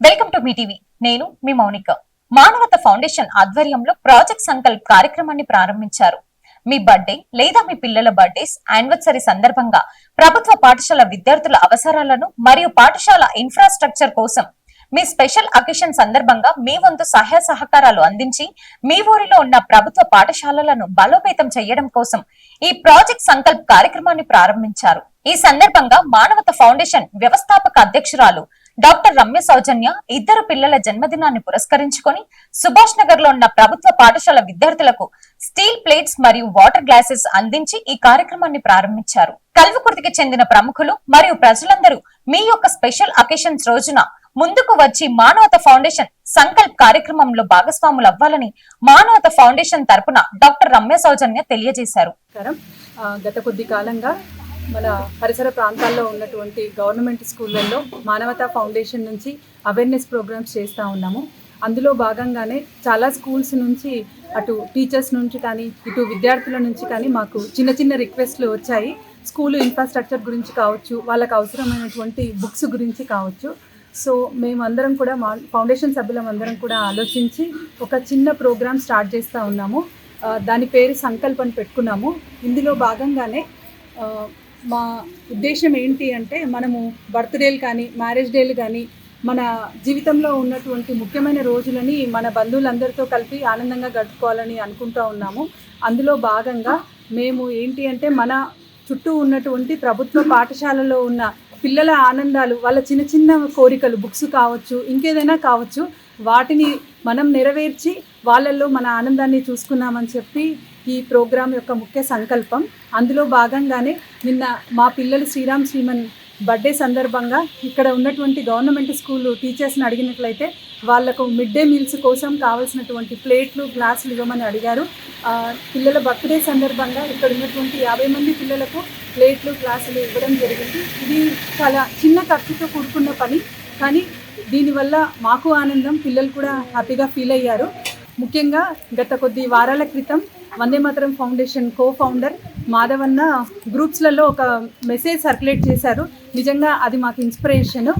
Welcome to me TV. నేను మీ మౌనిక. మానవత foundation ఆధ్వర్యంలో ప్రాజెక్ట్ సంకల్ప్ కార్యక్రమాన్ని ప్రారంభించారు. మీ బర్త్డే లేదా మీ పిల్లల బర్త్డేస్ యానివర్సరీ సందర్భంగా ప్రభుత్వ పాఠశాల విద్యార్థుల అవసరాలను మరియు పాఠశాల ఇన్ఫ్రాస్ట్రక్చర్ కోసం మీ స్పెషల్ అకేషన్ సందర్భంగా మీ వంతు సహాయ సహకారాలు అందించి మీ ఊరిలో ఉన్న ప్రభుత్వ పాఠశాలలను బలోపేతం చేయడం కోసం ఈ ప్రాజెక్ట్ సంకల్ప్ కార్యక్రమాన్ని ప్రారంభించారు. ఈ సందర్భంగా మానవత ఫౌండేషన్ వ్యవస్థాపక అధ్యక్షురాలు డాక్టర్ రమ్య సౌజన్య ఇద్దరు పిల్లల జన్మదినాన్ని పురస్కరించుకొని సుభాష్ నగర్లో ఉన్న ప్రభుత్వ పాఠశాల విద్యార్థులకు స్టీల్ ప్లేట్స్ మరియు వాటర్ గ్లాసెస్ అందించి ఈ కార్యక్రమాన్ని ప్రారంభించారు. కల్వకుర్తికి చెందిన ప్రముఖులు మరియు ప్రజలందరూ మీ యొక్క స్పెషల్ అకేషన్స్ రోజున ముందుకు వచ్చి మానవత ఫౌండేషన్ సంకల్ప్ కార్యక్రమంలో భాగస్వాములు అవ్వాలని మానవత ఫౌండేషన్ తరపున డాక్టర్ రమ్య సౌజన్య తెలియజేశారు. గత కొద్ది కాలంగా మన పరిసర ప్రాంతాల్లో ఉన్నటువంటి గవర్నమెంట్ స్కూళ్ళల్లో మానవతా ఫౌండేషన్ నుంచి అవేర్నెస్ ప్రోగ్రామ్స్ చేస్తూ ఉన్నాము. అందులో భాగంగానే చాలా స్కూల్స్ నుంచి అటు టీచర్స్ నుంచి కానీ ఇటు విద్యార్థుల నుంచి కానీ మాకు చిన్న చిన్న రిక్వెస్ట్లు వచ్చాయి. స్కూల్ ఇన్ఫ్రాస్ట్రక్చర్ గురించి కావచ్చు వాళ్ళకు అవసరమైనటువంటి బుక్స్ గురించి కావచ్చు. సో మేమందరం కూడా మా ఫౌండేషన్ సభ్యులం అందరం కూడా ఆలోచించి ఒక చిన్న ప్రోగ్రామ్ స్టార్ట్ చేస్తూ ఉన్నాము. దాని పేరు సంకల్పం పెట్టుకున్నాము. ఇందులో భాగంగానే మా ఉద్దేశం ఏంటి అంటే మనము బర్త్డేలు కానీ మ్యారేజ్ డేలు కానీ మన జీవితంలో ఉన్నటువంటి ముఖ్యమైన రోజులని మన బంధువులందరితో కలిపి ఆనందంగా గడుపుకోవాలని అనుకుంటూ ఉన్నాము. అందులో భాగంగా మేము ఏంటి అంటే మన చుట్టూ ఉన్నటువంటి ప్రభుత్వ పాఠశాలలో ఉన్న పిల్లల ఆనందాలు వాళ్ళ చిన్న చిన్న కోరికలు బుక్స్ కావచ్చు ఇంకేదైనా కావచ్చు వాటిని మనం నెరవేర్చి వాళ్ళల్లో మన ఆనందాన్ని చూసుకున్నామని చెప్పి ఈ ప్రోగ్రాం యొక్క ముఖ్య సంకల్పం. అందులో భాగంగానే నిన్న మా పిల్లలు శ్రీరామ్ శ్రీమన్ బర్త్డే సందర్భంగా ఇక్కడ ఉన్నటువంటి గవర్నమెంట్ స్కూల్ టీచర్స్ని అడిగినట్లయితే వాళ్ళకు మిడ్ డే మీల్స్ కోసం కావాల్సినటువంటి ప్లేట్లు గ్లాసులు ఇవ్వమని అడిగారు. పిల్లల బర్త్డే సందర్భంగా ఇక్కడ ఉన్నటువంటి యాభై మంది పిల్లలకు ప్లేట్లు గ్లాసులు ఇవ్వడం జరిగింది. ఇది చాలా చిన్న ఖర్చుతో కూడుకున్న పని కానీ దీనివల్ల మాకు ఆనందం పిల్లలు కూడా హ్యాపీగా ఫీల్ అయ్యారు. ముఖ్యంగా గత కొద్ది వారాల క్రితం Vande Mataram foundation co founder Madhavanna గ్రూప్స్లలో ఒక మెసేజ్ సర్క్యులేట్ చేశారు. నిజంగా అది మాకు ఇన్స్పిరేషన్.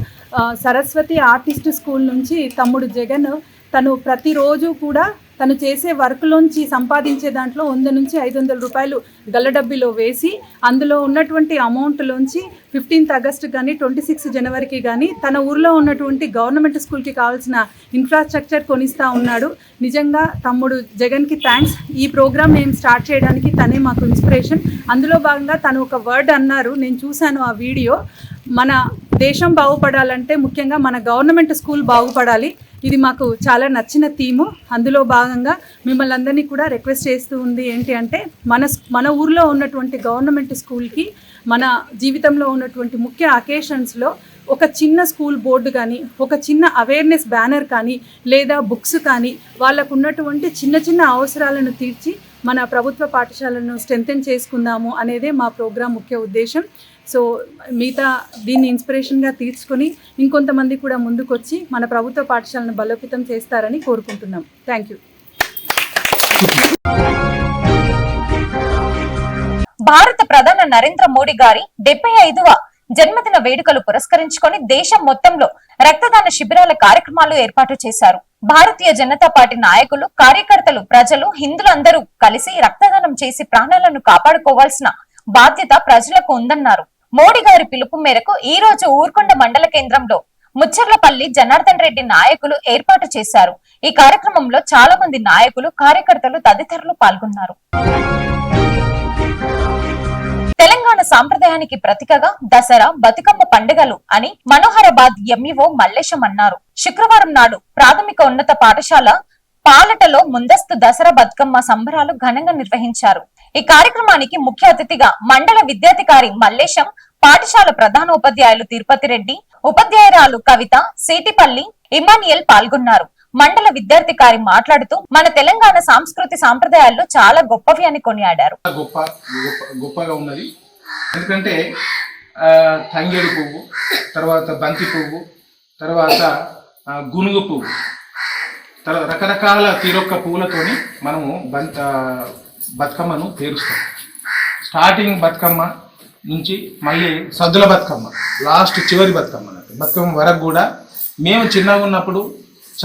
సరస్వతి ఆర్టిస్ట్ స్కూల్ నుంచి తమ్ముడు జగన్ తను ప్రతిరోజు కూడా తను చేసే వర్క్లోంచి సంపాదించే దాంట్లో వంద నుంచి ఐదు వందల రూపాయలు గల్లడబ్బిలో వేసి అందులో ఉన్నటువంటి అమౌంట్లోంచి ఫిఫ్టీన్త్ ఆగస్ట్ కానీ ట్వంటీ సిక్స్ జనవరికి కానీ తన ఊర్లో ఉన్నటువంటి గవర్నమెంట్ స్కూల్కి కావాల్సిన ఇన్ఫ్రాస్ట్రక్చర్ కొనిస్తూ ఉన్నాడు. నిజంగా తమ్ముడు జగన్కి థ్యాంక్స్ ఈ ప్రోగ్రామ్ నేను స్టార్ట్ చేయడానికి తనే మాకు ఇన్స్పిరేషన్. అందులో భాగంగా తను ఒక వర్డ్ అన్నారు. నేను చూశాను ఆ వీడియో. మన దేశం బాగుపడాలంటే ముఖ్యంగా మన గవర్నమెంట్ స్కూల్ బాగుపడాలి. ఇది మాకు చాలా నచ్చిన థీము. అందులో భాగంగా మిమ్మల్ని అందరినీ కూడా రిక్వెస్ట్ చేస్తూ ఉంది ఏంటి అంటే మన మన ఊర్లో ఉన్నటువంటి గవర్నమెంట్ స్కూల్కి మన జీవితంలో ఉన్నటువంటి ముఖ్య అకేషన్స్లో ఒక చిన్న స్కూల్ బోర్డు కానీ ఒక చిన్న అవేర్నెస్ బ్యానర్ కానీ లేదా బుక్స్ కానీ వాళ్ళకు ఉన్నటువంటి చిన్న చిన్న అవసరాలను తీర్చి మన ప్రభుత్వ పాఠశాలను స్ట్రెంథెన్ చేసుకుందాము అనేదే మా ప్రోగ్రాం ముఖ్య ఉద్దేశం. సో మిగతా దీన్ని ఇన్స్పిరేషన్గా తీర్చుకొని ఇంకొంతమంది కూడా ముందుకొచ్చి మన ప్రభుత్వ పాఠశాలను బలోపేతం చేస్తారని కోరుకుంటున్నాం. Thank you. భారత ప్రధాని నరేంద్ర మోడీ గారి డెబ్బై ఐదవ జన్మదిన వేడుకలు పురస్కరించుకొని దేశం మొత్తంలో రక్తదాన శిబిరాల కార్యక్రమాలు ఏర్పాటు చేశారు. భారతీయ జనతా పార్టీ నాయకులు కార్యకర్తలు ప్రజలు హిందులందరూ కలిసి రక్తదానం చేసి ప్రాణాలను కాపాడుకోవాల్సిన బాధ్యత ప్రజలకు ఉందన్నారు. మోడీ గారి పిలుపు మేరకు ఈ రోజు ఊర్కొండ మండల కేంద్రంలో ముచ్చర్లపల్లి జనార్దన్ రెడ్డి నాయకులు ఏర్పాటు చేశారు. ఈ కార్యక్రమంలో చాలా మంది నాయకులు కార్యకర్తలు తదితరులు పాల్గొన్నారు. సాంప్రదాయానికి ప్రతీకగా దసరా బతుకమ్మ పండుగలు అని మనోహరాబాద్ ఎంఈఓ మల్లేశం అన్నారు. శుక్రవారం నాడు ప్రాథమిక ఉన్నత పాఠశాల పాలటలో ముందస్తు దసరా బతుకమ్మ సంబరాలు ఘనంగా నిర్వహించారు. ఈ కార్యక్రమానికి ముఖ్య అతిథిగా మండల విద్యాధికారి మల్లేశం పాఠశాల ప్రధాన ఉపాధ్యాయులు తిరుపతి రెడ్డి ఉపాధ్యాయురాలు కవిత సీటిపల్లి ఇమానియల్ పాల్గొన్నారు. మండల విద్యార్థికారి మాట్లాడుతూ మన తెలంగాణ సాంస్కృతి సాంప్రదాయాలు చాలా గొప్పవి అని కొనియాడారు. గొప్ప గొప్పగా ఉన్నది. ఎందుకంటే తంగేడు పువ్వు తర్వాత బంతి పువ్వు తర్వాత గునుగు పువ్వు. తర్వాత రకరకాల తీరొక్క పువ్వులతోని మనము బంత బతుకమ్మను పేరుస్తాం. స్టార్టింగ్ బతుకమ్మ నుంచి మళ్ళీ సద్దుల బతుకమ్మ లాస్ట్ చివరి బతుకమ్మ అన్నట్టు బతుకమ్మ వరకు కూడా మేము చిన్నగా ఉన్నప్పుడు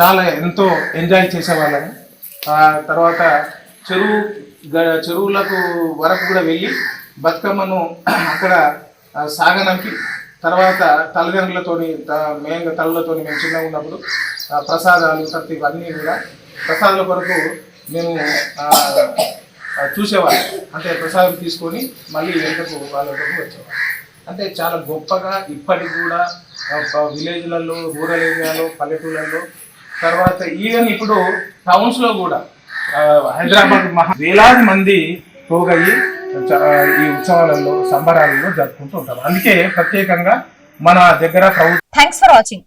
చాలా ఎంతో ఎంజాయ్ చేసేవాళ్ళము. తర్వాత చెరువు గ- చెరువులకు వరకు కూడా వెళ్ళి బతుకమ్మను అక్కడ సాగనంపి తర్వాత తల్లిదండ్రులతోని త- మేము తల్లులతోని మేము చిన్నగా ఉన్నప్పుడు ప్రసాదాలు తర్వాత ఇవన్నీ కూడా ప్రసాదాల కొరకు మేము చూసేవాళ్ళం. అంటే ప్రసాదం తీసుకొని మళ్ళీ వెనుకకు వాళ్ళ కొరకు వచ్చేవాళ్ళం. అంటే చాలా గొప్పగా ఇప్పటికి కూడా విలేజ్లలో రూరల్ ఏరియాలో పల్లెటూళ్ళలో తర్వాత ఈవెన్ ఇప్పుడు టౌన్స్లో కూడా హైదరాబాద్ మహా వేలాది మంది పోగయ్యి ఈ ఉత్సవాలలో సంబరాలలో జరుపుకుంటూ ఉంటారు. అందుకే ప్రత్యేకంగా మన దగ్గర ప్రభుత్వం థ్యాంక్స్ ఫర్ వాచింగ్